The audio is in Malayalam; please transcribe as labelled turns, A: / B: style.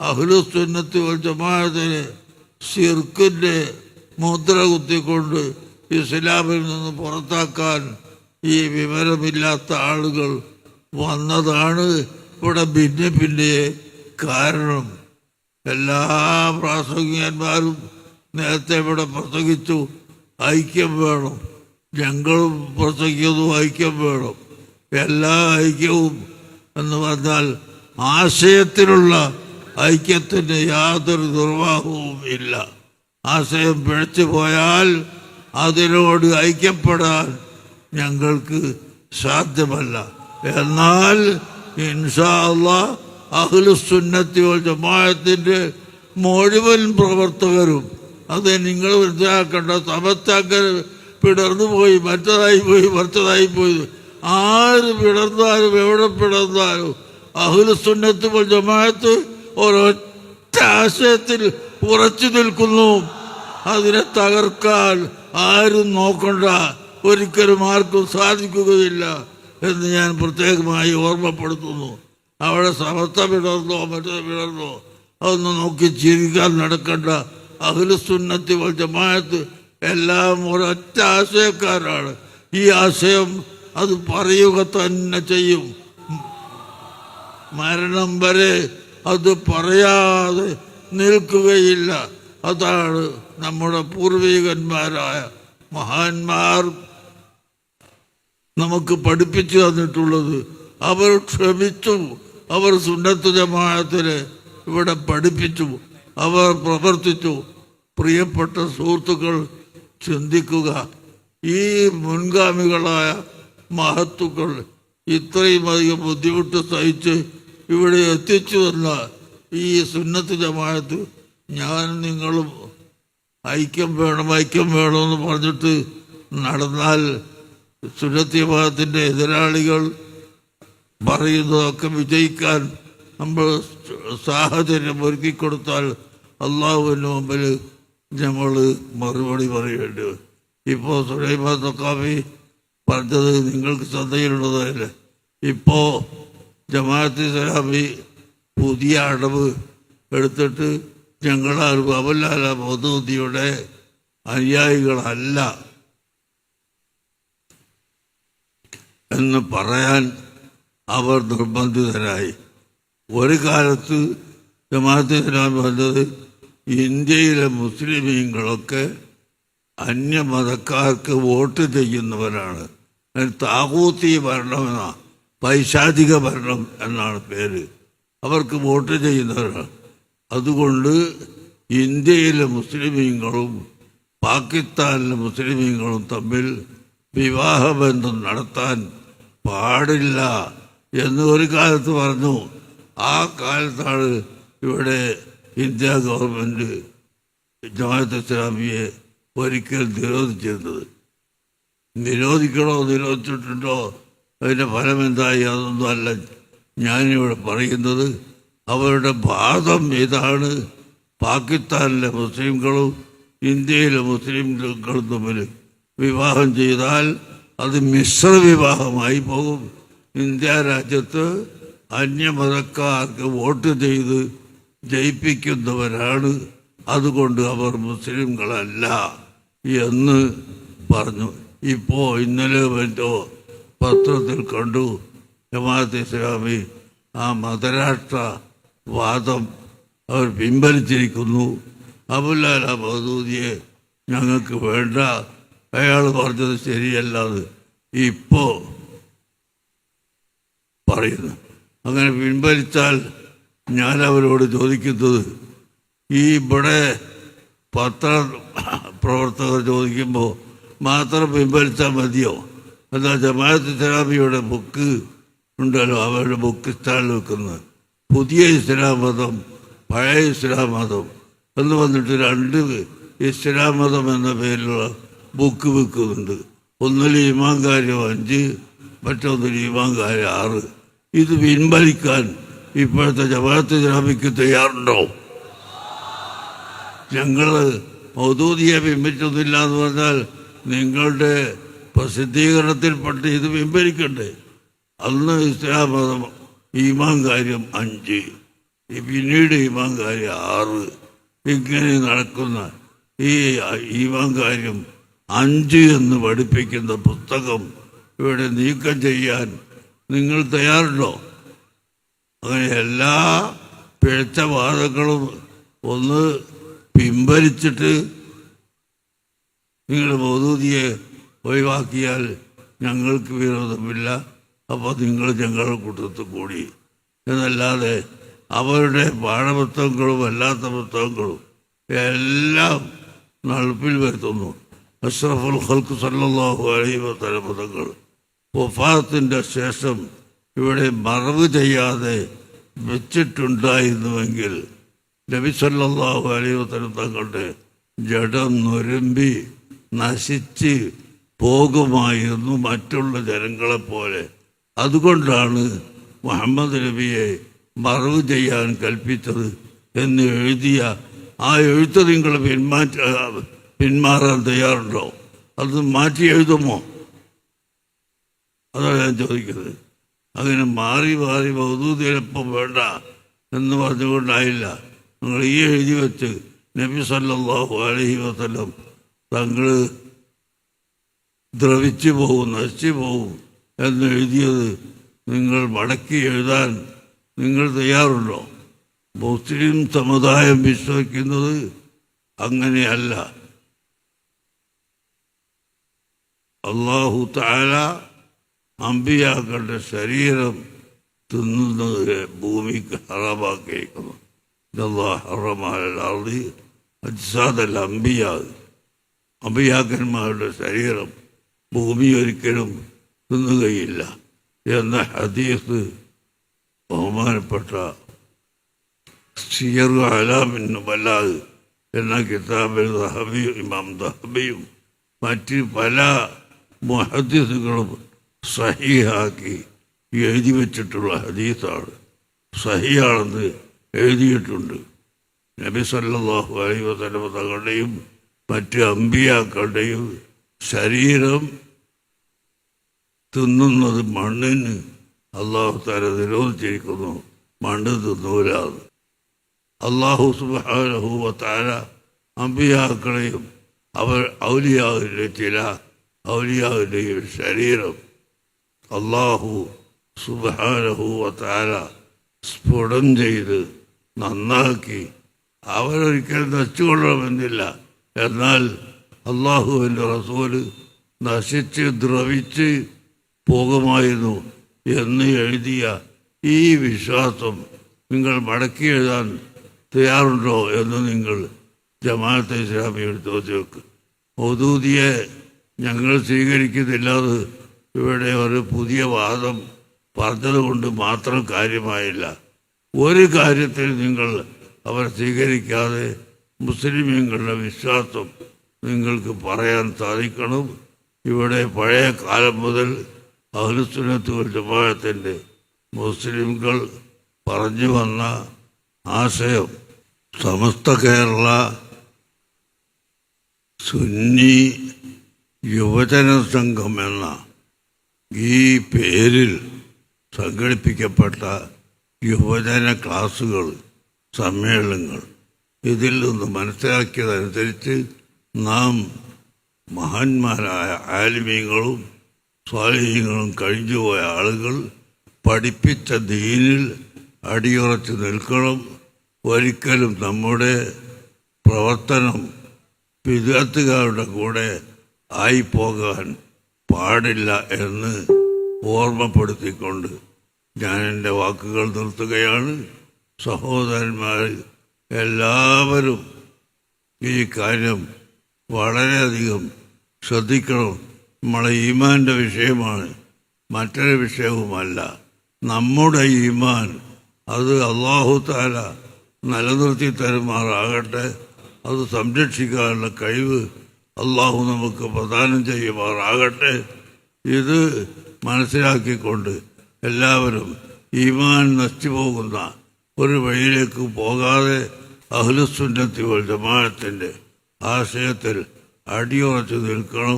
A: അഖിലുസുന്നത്തി ജമാഅത്തിന് ഷിർക്കിന്റെ മുദ്ര കുത്തിക്കൊണ്ട് ഇസ്ലാമിൽ നിന്ന് പുറത്താക്കാൻ ഈ വിവരമില്ലാത്ത ആളുകൾ വന്നതാണ് ഇവിടെ ഭിന്നിപ്പിന്റെ കാരണം. എല്ലാ പ്രാസംഗികന്മാരും നേരത്തെ ഇവിടെ പ്രസംഗിച്ചു ഐക്യം വേണം. ഞങ്ങളും പ്രസംഗിക്കുന്നു ഐക്യം വേണം. എല്ലാ ഐക്യവും എന്ന് പറഞ്ഞാൽ ആശയത്തിലുള്ള ഐക്യത്തിന് യാതൊരു നിർവാഹവും ഇല്ല. ആശയം പിഴച്ചു പോയാൽ അതിനോട് ഐക്യപ്പെടാൻ ഞങ്ങൾക്ക് സാധ്യമല്ല. എന്നാൽ ഇൻഷാ അള്ളാ അഖിലുസുന്നത്തി വൽ ജമാഅത്തിന്റെ മുഴുവൻ പ്രവർത്തകരും അത് നിങ്ങൾ മനസ്സിലാക്കേണ്ട സമത്താക്കൽ പിടർന്നു പോയി മറ്റതായി പോയി മറ്റതായി പോയി. ആര് പിടർന്നാലും എവിടെ പിടർന്നാലും അഖിലുസുന്നത്ത് വൽ ജമാഅത്ത് ഒരൊറ്റ ആശയത്തിൽ ഉറച്ചു നിൽക്കുന്നു. അതിനെ തകർക്കാൻ ആരും നോക്കണ്ട. ഒരിക്കലും ആർക്കും സാധിക്കുകയില്ല എന്ന് ഞാൻ പ്രത്യേകമായി ഓർമ്മപ്പെടുത്തുന്നു. അവിടെ സമത്വം വിടർന്നോ മറ്റത് വിടർന്നോ അതൊന്നും നോക്കി ജീവിക്കാൻ നടക്കണ്ട. അഖിലസുന്നത്തി വൽ ജമാഅത്ത് എല്ലാം ഒരൊറ്റ ആശയക്കാരാണ്. ഈ ആശയം അത് പറയുക തന്നെ ചെയ്യും. മരണം വരെ അത് പറയാതെ നിൽക്കുകയില്ല. അതാണ് നമ്മുടെ പൂർവികന്മാരായ മഹാന്മാർ നമുക്ക് പഠിപ്പിച്ചു തന്നിട്ടുള്ളത്. അവർ ക്ഷമിച്ചു. അവർ സുന്നത്ത് ജമാഅത്തിനെ ഇവിടെ പഠിപ്പിച്ചു. അവർ പ്രവർത്തിച്ചു. പ്രിയപ്പെട്ട സുഹൃത്തുക്കൾ ചിന്തിക്കുക. ഈ മുൻഗാമികളായ മഹത്തുക്കൾ ഇത്രയും അധികം ബുദ്ധിമുട്ട് സഹിച്ച് ഇവിടെ എത്തിച്ചു തന്ന ഈ സുന്നത്ത് ജമാഅത്ത് ഞാൻ നിങ്ങളും ഐക്യം വേണം ഐക്യം വേണമെന്ന് പറഞ്ഞിട്ട് നടന്നാൽ സുന്നത്ത് ജമാഅത്തിന്റെ എതിരാളികൾ പറയുന്നതൊക്കെ വിജയിക്കാൻ നമ്മൾ സാഹചര്യം ഒരുക്കി കൊടുത്താൽ അള്ളാഹുവിന് മുമ്പിൽ നമ്മൾ മറുപടി പറയേണ്ടി വരും. ഇപ്പോൾ സുലൈമാൻ തൊക്കാമി പറഞ്ഞത് നിങ്ങൾക്ക് ശ്രദ്ധയിലുള്ളതല്ലേ ഇപ്പോൾ ജമാഅത്ത് ഇസ്ലാമി പുതിയ അടവ് എടുത്തിട്ട് ഞങ്ങൾ ബാബുലാല മൗദൂദിയുടെ അനുയായികളല്ല എന്ന് പറയാൻ അവർ നിർബന്ധിതരായി. ഒരു കാലത്ത് ജമാഅത്ത് ഇസ്ലാമി വന്നത് ഇന്ത്യയിലെ മുസ്ലിമീങ്ങളൊക്കെ അന്യമതക്കാർക്ക് വോട്ട് ചെയ്യുന്നവരാണ്. താകൂത്തി ഭരണം എന്ന പൈശാചിക ഭരണം എന്നാണ് പേര്. അവർക്ക് വോട്ട് ചെയ്യുന്നവരാണ്. അതുകൊണ്ട് ഇന്ത്യയിലെ മുസ്ലിമീങ്ങളും പാകിസ്ഥാനിലെ മുസ്ലിമീങ്ങളും തമ്മിൽ വിവാഹബന്ധം നടത്താൻ പാടില്ല എന്ന് ഒരു കാലത്ത് പറഞ്ഞു. ആ കാലത്താണ് ഇവിടെ ഇന്ത്യ ഗവൺമെന്റ് ജമാഅത്ത് ഇസ്ലാമിയെ ഒരിക്കൽ നിരോധിച്ചിരുന്നത്. നിരോധിക്കണോ നിരോധിച്ചിട്ടുണ്ടോ? അതിന്റെ ഫലം എന്തായി അതൊന്നും അല്ല. ഞാനിവിടെ പറയുന്നത് അവരുടെ ഭാഗം ഇതാണ്. പാകിസ്ഥാനിലെ മുസ്ലിംകളും ഇന്ത്യയിലെ മുസ്ലിംകളും തമ്മിൽ വിവാഹം ചെയ്താൽ അത് മിശ്ര വിവാഹമായി പോകും. ഇന്ത്യ രാജ്യത്ത് അന്യമതക്കാർക്ക് വോട്ട് ചെയ്ത് ജയിപ്പിക്കുന്നവരാണ്. അതുകൊണ്ട് അവർ മുസ്ലിംകളല്ല എന്ന് പറഞ്ഞു. ഇപ്പോൾ ഇന്നലെ മറ്റോ പത്രത്തിൽ കണ്ടു. ജമാഅത്ത് ഇസ്ലാമി ആ മതരാഷ്ട്ര വാദം അവർ പിൻവലിച്ചിരിക്കുന്നു. അബുല്ലാല മഹദൂദിയെ ഞങ്ങൾക്ക് വേണ്ട. അയാൾ പറഞ്ഞത് ശരിയല്ലാതെ ഇപ്പോൾ പറയുന്നു. അങ്ങനെ പിൻവലിച്ചാൽ ഞാൻ അവരോട് ചോദിക്കുന്നത് ഈ ഇവിടെ പത്ര പ്രവർത്തകർ ചോദിക്കുമ്പോൾ മാത്രം പിൻവലിച്ചാൽ മതിയോ? എന്താ ജമാഅത്ത് ഇസ്ലാമിയുടെ ബുക്ക് ഉണ്ടല്ലോ അവരുടെ ബുക്ക് സ്റ്റാളിൽ വെക്കുന്നത് പുതിയ ഇസ്ലാം മതം പഴയ ഇസ്ലാം മതം. എന്ന് വന്നിട്ട് രണ്ട് ഇസ്ലാം മതം എന്ന പേരിലുള്ള ബുക്ക് വെക്കുന്നുണ്ട്. ഒന്നിൽ ഇമാം കാര്യം അഞ്ച് മറ്റൊന്നിൽ ഇമാം ആറ്. ഇത് പിൻവലിക്കാൻ ഇപ്പോഴത്തെ ജമാഅത്ത് ഇസ്ലാമിക്ക് തയ്യാറുണ്ടോ? ഞങ്ങൾ മൗദൂദിയെ പിൻവലിച്ചൊന്നുമില്ല എന്ന് പറഞ്ഞാൽ നിങ്ങളുടെ പ്രസിദ്ധീകരണത്തിൽപ്പെട്ട് ഇത് പിൻവലിക്കണ്ടേ? അന്ന് ഇസ്ലാം മതം ഈമാൻ കാര്യം അഞ്ച് പിന്നീട് ഈമാൻ കാര്യം ആറ്. ഇങ്ങനെ നടക്കുന്ന ഈ ഈമാൻ കാര്യം അഞ്ച് എന്ന് പഠിപ്പിക്കുന്ന പുസ്തകം ഇവിടെ നീക്കം ചെയ്യാൻ നിങ്ങൾ തയ്യാറുണ്ടോ? അങ്ങനെ എല്ലാ പിഴച്ച വാദങ്ങളും ഒന്ന് പിൻവലിച്ചിട്ട് നിങ്ങൾ മൗദൂദിയെ ഒഴിവാക്കിയാൽ ഞങ്ങൾക്ക് വിരോധമില്ല. അപ്പോൾ നിങ്ങൾ ഞങ്ങളുടെ കൂട്ടത്തിൽ കൂടി. എന്നല്ലാതെ അവരുടെ പാഠപുസ്തകങ്ങളും അല്ലാത്ത പുസ്തകങ്ങളും എല്ലാം നടപ്പിൽ വരുത്തുന്നു. അഷ്റഫുൽ ഖൽക്ക് സല്ലാഹു അലൈവ തലമുതങ്ങൾ ഒഫാത്തിന്റെ ശേഷം ഇവിടെ മറവ് ചെയ്യാതെ വെച്ചിട്ടുണ്ടായിരുന്നുവെങ്കിൽ നബി സല്ലാഹു അലൈവ തലം തങ്ങളുടെ ജഡം നുരമ്പി നശിച്ച് പോകുമായിരുന്നു മറ്റുള്ള ജനങ്ങളെപ്പോലെ. അതുകൊണ്ടാണ് മുഹമ്മദ് നബിയെ മറവ് ചെയ്യാൻ കൽപ്പിച്ചത് എന്ന് എഴുതിയ ആ എഴുത്ത് നിങ്ങൾ പിന്മാറ്റ പിന്മാറാൻ തയ്യാറുണ്ടോ? അത് മാറ്റി എഴുതുമോ? അതാണ് ഞാൻ ചോദിക്കുന്നത്. അങ്ങനെ മാറി മാറി മൗദൂദിയപ്പം വേണ്ട എന്ന് പറഞ്ഞുകൊണ്ടായില്ല. നിങ്ങൾ ഈ എഴുതി വെച്ച് നബി സല്ലാഹു അലഹി വസ്ലം തങ്ങൾ ദ്രവിച്ചു പോകും നശിച്ചു പോകും എന്ന് എഴുതിയത് നിങ്ങൾ മടക്കി എഴുതാൻ നിങ്ങൾ തയ്യാറുണ്ടോ? മുസ്ലിം സമുദായം വിശ്വസിക്കുന്നത് അങ്ങനെയല്ല. അള്ളാഹു താല അമ്പിയാക്കളുടെ ശരീരം തിന്നുന്നത് ഭൂമിക്ക് ഹറാമാക്കിയിരിക്കുന്നു ഹറമാലി അജ്സാദൽ അമ്പിയാ. അമ്പിയാക്കന്മാരുടെ ശരീരം ഭൂമി ഒരിക്കലും തിന്നുകയില്ല എന്ന ഹദീസ് ബഹുമാനപ്പെട്ട സിയർ അലാമിന് വല്ലാത് എന്ന കിതാബിൽ ദഹബിയും ഇമാം ദഹബിയും മറ്റ് പല മുഹദീസുകളും സഹിയാക്കി എഴുതി വച്ചിട്ടുള്ള ഹദീസാണ്. സഹിയാണെന്ന് എഴുതിയിട്ടുണ്ട്. നബി സല്ലാഹു അലൈവ് വസല്ലം തങ്ങളുടെയും മറ്റ് അമ്പിയാക്കളുടെയും ശരീരം തിന്നുന്നത് മണ്ണിന് അള്ളാഹു തല നിരോധിച്ചിരിക്കുന്നു. മണ്ണ് തിന്നൂരാന്ന് അള്ളാഹു സുബാനഹുവ താര അമ്പിയാക്കളെയും അവർ ഔലിയാവിന്റെ ചില ഔലിയാവിന്റെയും ശരീരം അള്ളാഹു സുബാനഹുവ താര സ്ഫുടം ചെയ്ത് നന്നാക്കി അവരൊരിക്കലും നശിച്ചുകൊള്ളണമെന്നില്ല. എന്നാൽ അള്ളാഹുവിന്റെ റസൂൽ നശിച്ച് ദ്രവിച്ച് പോകുമായിരുന്നു എന്ന് എഴുതിയ ഈ വിശ്വാസം നിങ്ങൾ മടക്കി എഴുതാൻ തയ്യാറുണ്ടോ എന്ന് നിങ്ങൾ ജമാഅത്തെ ഇസ്ലാമിയോട് ചോദിച്ചു വെക്ക് മൗദൂദിയെ ഞങ്ങൾ സ്വീകരിക്കുന്നില്ലാതെ ഇവിടെ ഒരു പുതിയ വാദം പറഞ്ഞതുകൊണ്ട് മാത്രം കാര്യമായില്ല. ഒരു കാര്യത്തിൽ നിങ്ങൾ അവർ സ്വീകരിക്കാതെ മുസ്ലിമീങ്ങളുടെ വിശ്വാസം നിങ്ങൾക്ക് പറയാൻ സാധിക്കണം. ഇവിടെ പഴയ കാലം മുതൽ അഹ്ലുസുന്നത്ത് ജമാഅത്തിന്റെ മുസ്ലിംകൾ പറഞ്ഞു വന്ന ആശയം സമസ്ത കേരള സുന്നി യുവജന സംഘം എന്ന ഈ പേരിൽ സംഘടിപ്പിക്കപ്പെട്ട യുവജന ക്ലാസുകൾ സമ്മേളനങ്ങൾ ഇതിൽ നിന്ന് മനസ്സിലാക്കിയതനുസരിച്ച് നാം മഹാന്മാരായ ആലിമീങ്ങളും സ്വാധീനങ്ങളും കഴിഞ്ഞുപോയ ആളുകൾ പഠിപ്പിച്ച ദീനിൽ അടിയുറച്ച് നിൽക്കണം. ഒരിക്കലും നമ്മുടെ പ്രവർത്തനം വിദ്യാർത്ഥികളുടെ കൂടെ ആയിപ്പോകാൻ പാടില്ല എന്ന് ഓർമ്മപ്പെടുത്തിക്കൊണ്ട് ഞാൻ എന്റെ വാക്കുകൾ നിർത്തുകയാണ്. സഹോദരന്മാർ എല്ലാവരും ഈ കാര്യം വളരെയധികം ശ്രദ്ധിക്കണം. നമ്മളെ ഈമാന്റെ വിഷയമാണ്. മറ്റൊരു വിഷയവുമല്ല. നമ്മുടെ ഈമാൻ അത് അള്ളാഹു താല നിലനിർത്തി തരുമാറാകട്ടെ. അത് സംരക്ഷിക്കാനുള്ള കഴിവ് അള്ളാഹു നമുക്ക് പ്രദാനം ചെയ്യുമാറാകട്ടെ. ഇത് മനസ്സിലാക്കിക്കൊണ്ട് എല്ലാവരും ഈമാൻ നശിച്ചു പോകുന്ന ഒരു വഴിയിലേക്ക് പോകാതെ അഹ്ലുസുന്നത്തി വൽ ജമാഅത്തിന്റെ ആശയത്തിൽ അടിയുറച്ചു നിൽക്കണം